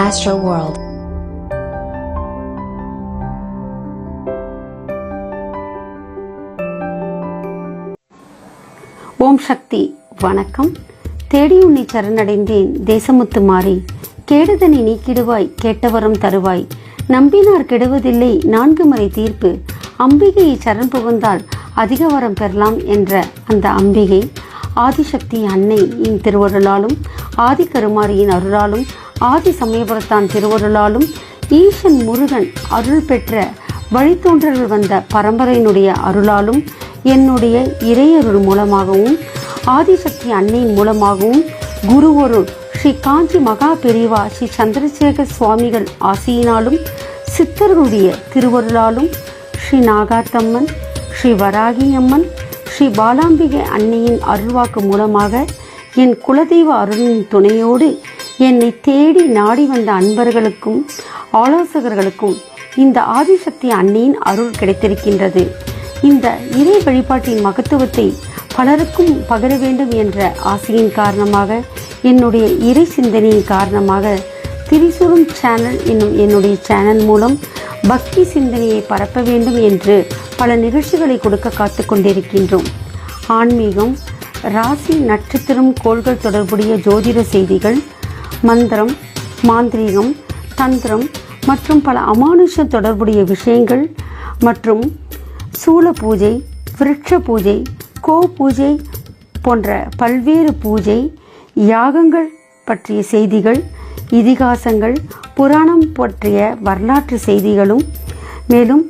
Astro World. ஓம் சக்தி வணக்கம். தேடி உன்னை சரணடைந்தேன் தேசமுத்து மாறி. கேடுதனை நீக்கிடுவாய் கேட்டவரம் தருவாய். நம்பினார் கெடுவதில்லை நான்கு முறை தீர்ப்பு. அம்பிகையை சரண் புகுந்தால் அதிக வரம் பெறலாம் என்ற அந்த அம்பிகை. ஆதிசக்தி அன்னையின் திருவருளாலும் ஆதி கருமாரியின் அருளாலும் ஆதி சமயபுரத்தான் திருவருளாலும் ஈசன் முருகன் அருள் பெற்ற வழித்தோன்றல்கள் வந்த பரம்பரையினுடைய அருளாலும் என்னுடைய இறையருள் மூலமாகவும் ஆதிசக்தி அன்னையின் மூலமாகவும் குருவருள் ஸ்ரீ காஞ்சி மகா பெரிவா ஸ்ரீ சந்திரசேகர் சுவாமிகள் ஆசியினாலும் சித்தர்களுடைய திருவருளாலும் ஸ்ரீ நாகாத்தம்மன் ஸ்ரீ வராகி அம்மன் ஸ்ரீ பாலாம்பிகை அன்னையின் அருள்வாக்கு மூலமாக என் குலதெய்வ அருளின் துணையோடு என்னை தேடி நாடி வந்த அன்பர்களுக்கும் ஆலோசகர்களுக்கும் இந்த ஆதிசக்தி அன்னையின் அருள் கிடைத்திருக்கின்றது. இந்த இறை வழிபாட்டின் மகத்துவத்தை பலருக்கும் பகர வேண்டும் என்ற ஆசையின் காரணமாக என்னுடைய இறை சிந்தனையின் காரணமாக திரிசூரும் சேனல் என்னும் என்னுடைய சேனல் மூலம் பக்தி சிந்தனையை பரப்ப வேண்டும் என்று பல நிகழ்ச்சிகளை கொடுக்க காத்து கொண்டிருக்கின்றோம். ஆன்மீகம் ராசி நட்சத்திரம் கோள்கள் தொடர்புடைய ஜோதிட செய்திகள் மந்திரம் மாந்திரீகம் தந்திரம் மற்றும் பல அமானுஷ தொடர்புடைய விஷயங்கள் மற்றும் சூல பூஜை விருட்ச பூஜை கோ பூஜை போன்ற பல்வேறு பூஜை யாகங்கள் பற்றிய செய்திகள் இதிகாசங்கள் புராணம் பற்றிய வரலாற்று செய்திகளும் மேலும்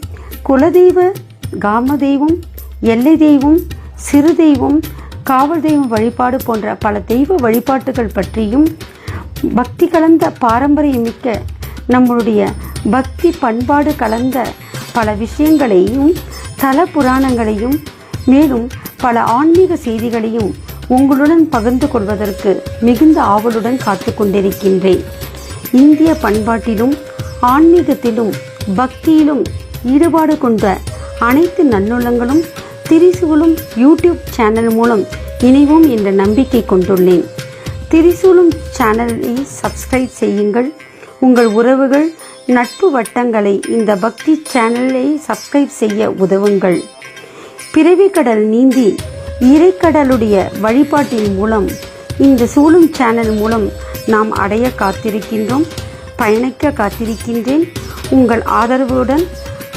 குலதெய்வ காமதெய்வம் எல்லை தெய்வம் சிறு தெய்வம் காவல் தெய்வம் வழிபாடு போன்ற பல தெய்வ வழிபாட்டுகள் பற்றியும் பக்தி கலந்த பாரம்பரியமிக்க நம்மளுடைய பக்தி பண்பாடு கலந்த பல விஷயங்களையும் தல புராணங்களையும் மேலும் பல ஆன்மீக செய்திகளையும் உங்களுடன் பகிர்ந்து கொள்வதற்கு மிகுந்த ஆவலுடன் காத்து கொண்டிருக்கின்றேன். இந்திய பண்பாட்டிலும் ஆன்மீகத்திலும் பக்தியிலும் ஈடுபாடு கொண்ட அனைத்து நன்னுள்ளங்களும் திரிசுகளும் யூடியூப் சேனல் மூலம் இணைவோம் என்ற நம்பிக்கை கொண்டுள்ளேன். திரிசூலும் சேனலை சப்ஸ்கிரைப் செய்யுங்கள். உங்கள் உறவுகள் நட்பு வட்டங்களை இந்த பக்தி சேனலை சப்ஸ்கிரைப் செய்ய உதவுங்கள். பிறவி கடல் நீந்தி இறைக்கடலுடைய வழிபாட்டின் மூலம் இந்த சூழும் சேனல் மூலம் நாம் அடைய காத்திருக்கின்றோம் பயணிக்க காத்திருக்கின்றேன். உங்கள் ஆதரவுடன்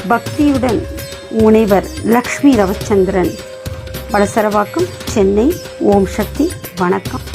பக்தியுடன் முனைவர் லக்ஷ்மி ரவச்சந்திரன். வளசரவாக்கம் சென்னை. ஓம் சக்தி. வணக்கம்.